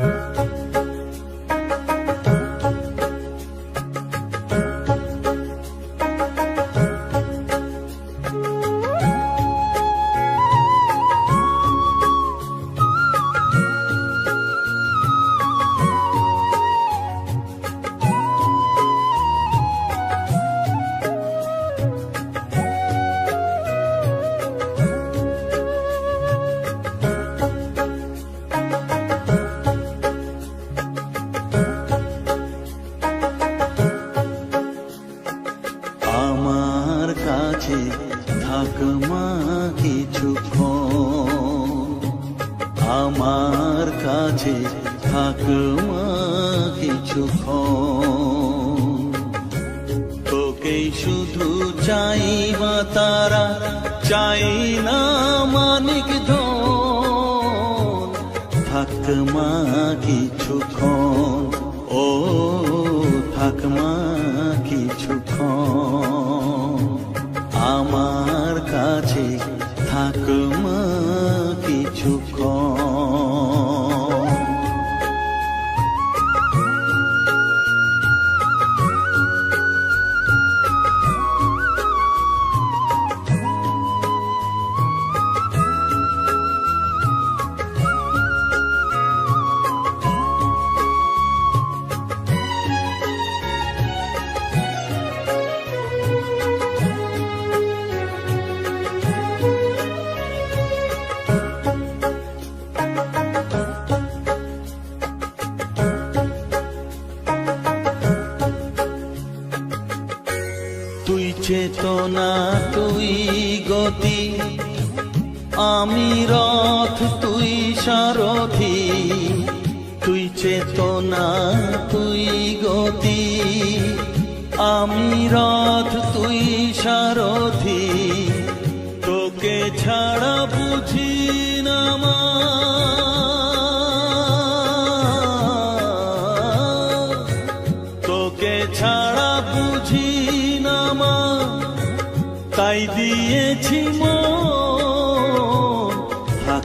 আমার আমার কাছে থাক মা কিছুক্ষণ তোকেই শুধু চাই মা তারা, চাই না মানিক ধন। থাক ও, থাক মা কিছুক্ষণ আমার চেতনা তুই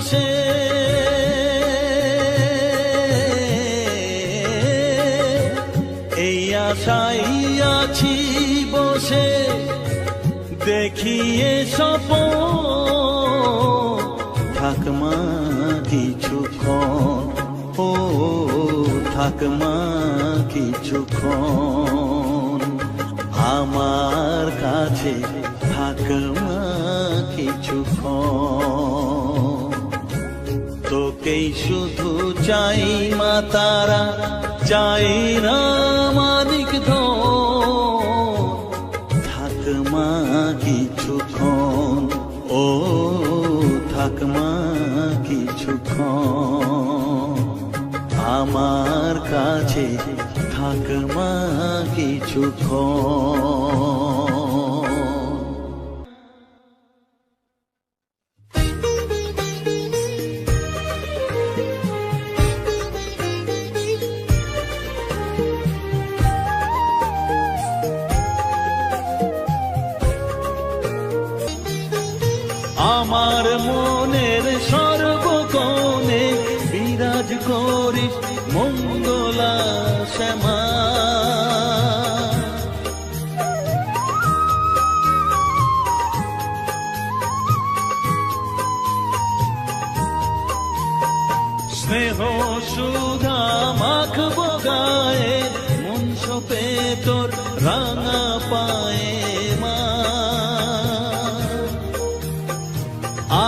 বসে এই আশাই আছি বসে দেখিয়ে সপ ঠাকমা কিছুক্ষণ ও ঠাকমা কিছুক্ষণ আমার কাছে তোকেই শুধু চাই মা তারা, চাই না মানিক থাক মা কিছুক্ষণ ও থাক মা কিছুক্ষণ আমার কাছে থাক মা কিছুক্ষণ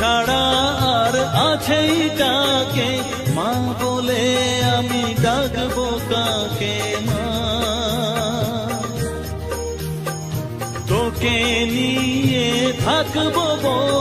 ছাড়া আর আছেই কাকে? মা বলে আমি ডাকবো কাকে মা? তোকে নিয়ে থাকব বসে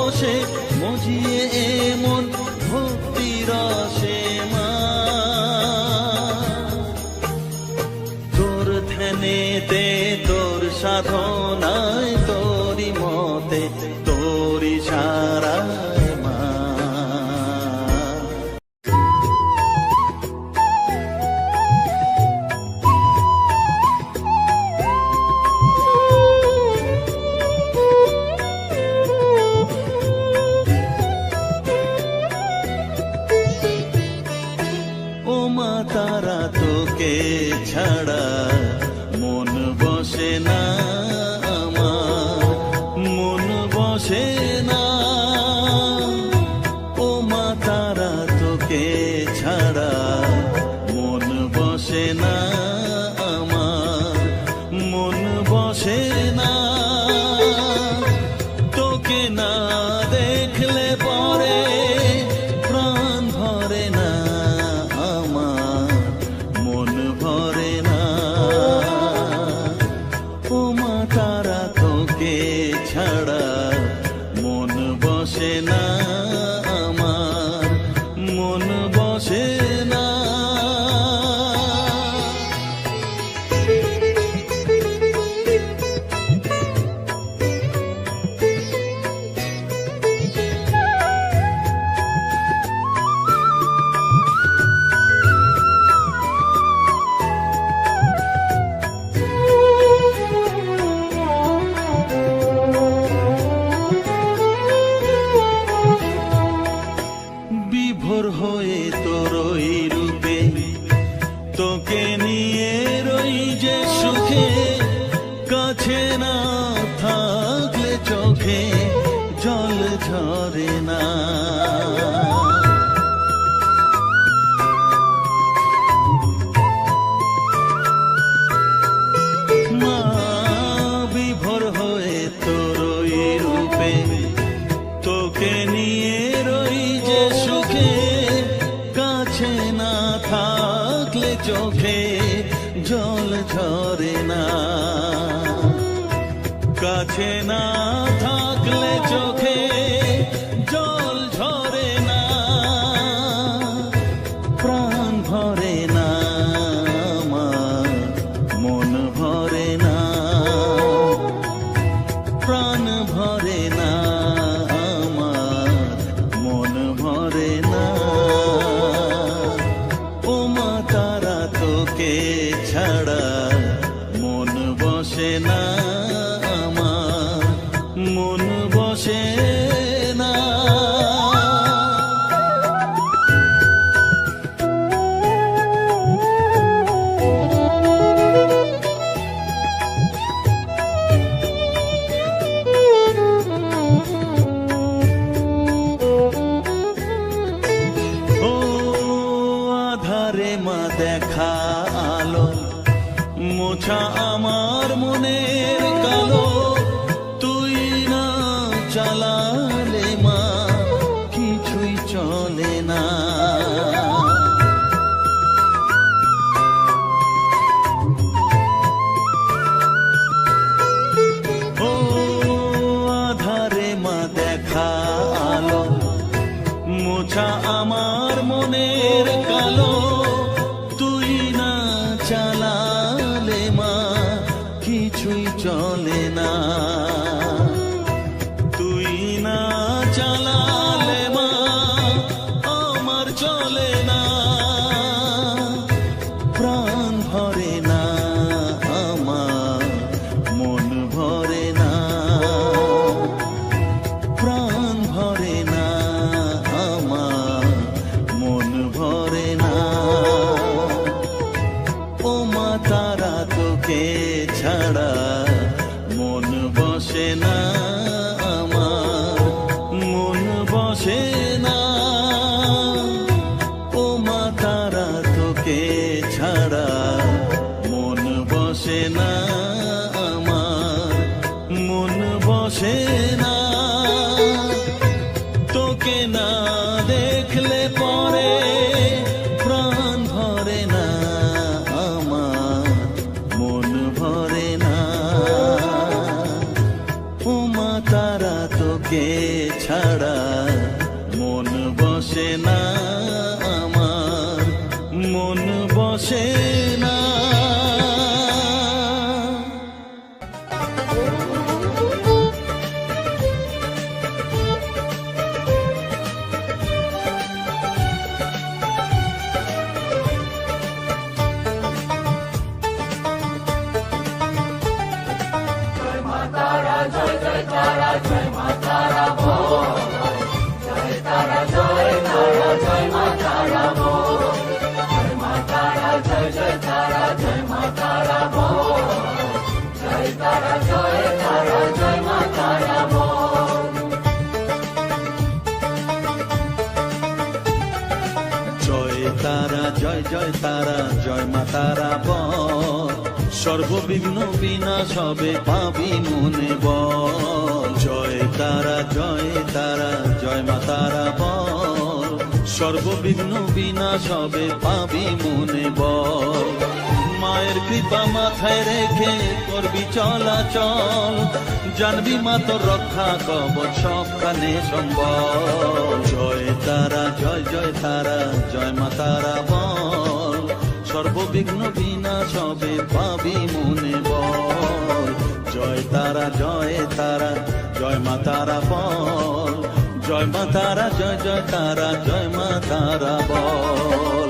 ছাড়া কিছুই চলে না। তোকে না দেখলে পরে জয় তারা, জয় জয় তারা, জয় মা তারা বল। সর্ববিঘ্ন বিনাশ হবে পাবি মনে বল। জয় তারা জয় তারা, জয় মা তারা বল। সর্ববিঘ্ন বিনাশ হবে পাবি মনে বল। মায়ের কৃপা মাথায় রেখে করবি চলাচল। জানবি মা তোর রক্ষা কবচ সবখানে সম্বল। জয় তারা, জয় জয় তারা, জয় মা তারা বল। সর্ববিঘ্ন বিনাশ হবে পাবি মনে বল। জয় তারা জয় তারা, জয় মা তারা বল। জয় মা তারা, জয় জয় তারা, জয় মা তারা বল।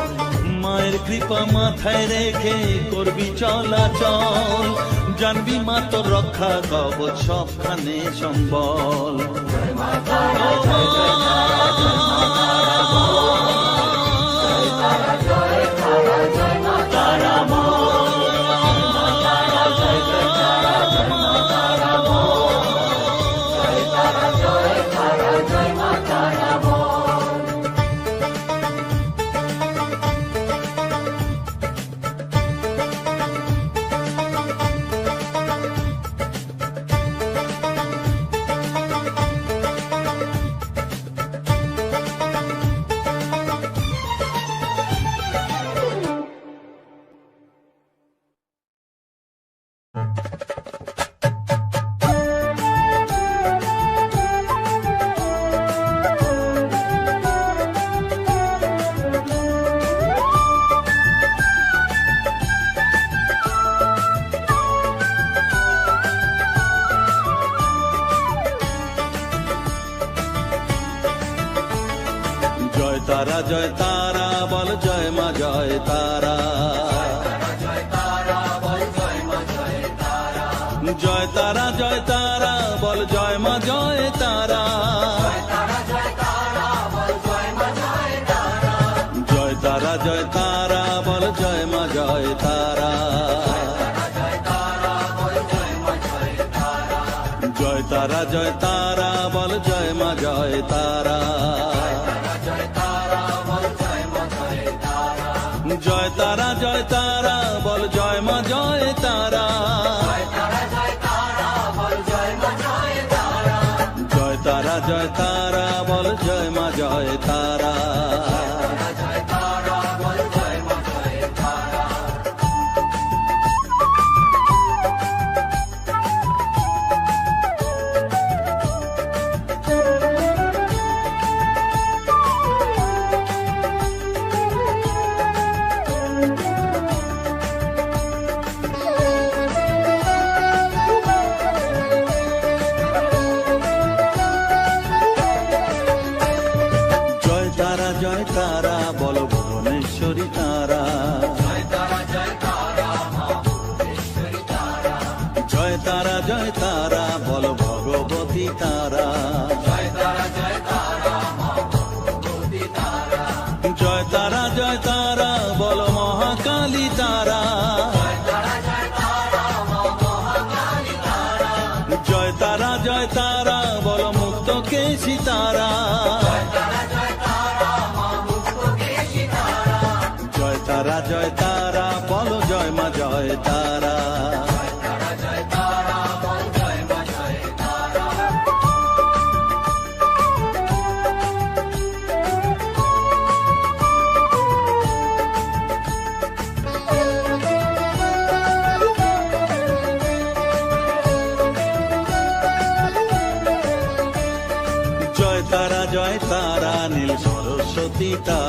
মায়ের কৃপা মাথায় রেখে করবি চলাচল। জানবি মা তোর রক্ষা কবচ সবখানে সম্বল। জয় তারা জয় তারা cita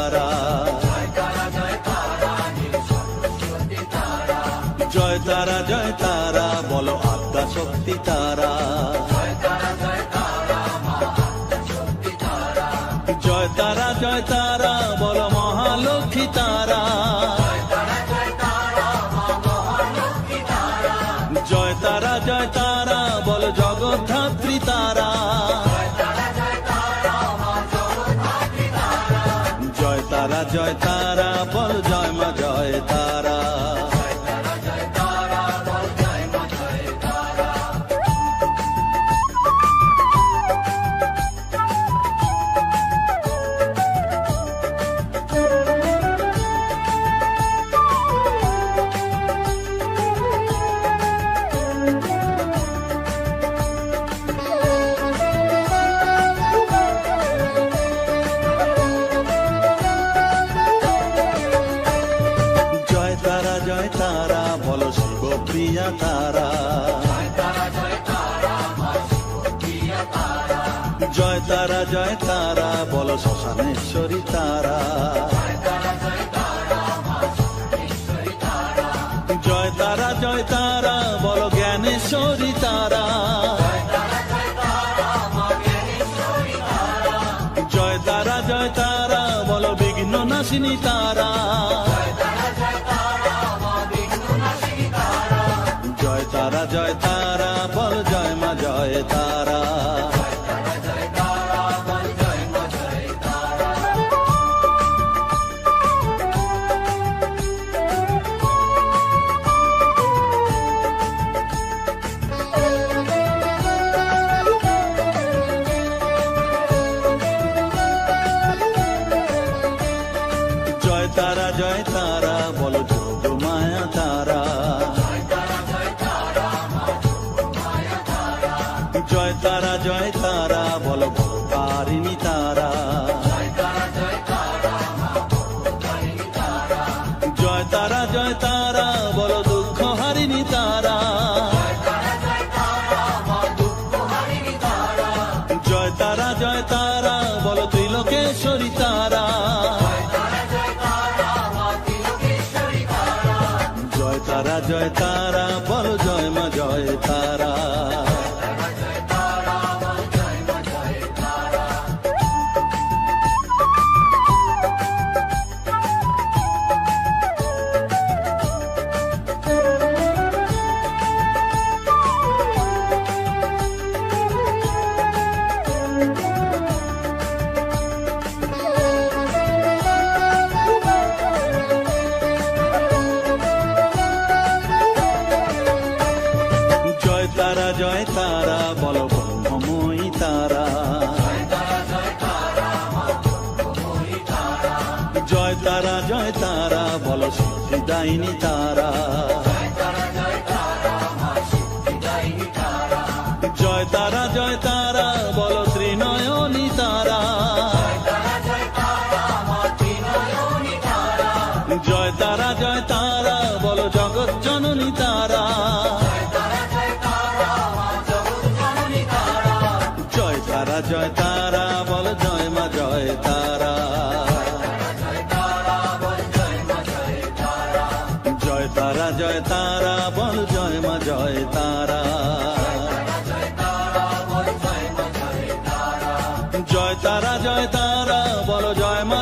চিনি তা তারা তারা জয় তারা বল ব্রহ্মময়ী তারা। জয় তারা জয় তারা বল সিদ্ধিদায়িনী জয় তারা জয় তারা বলো জয় মা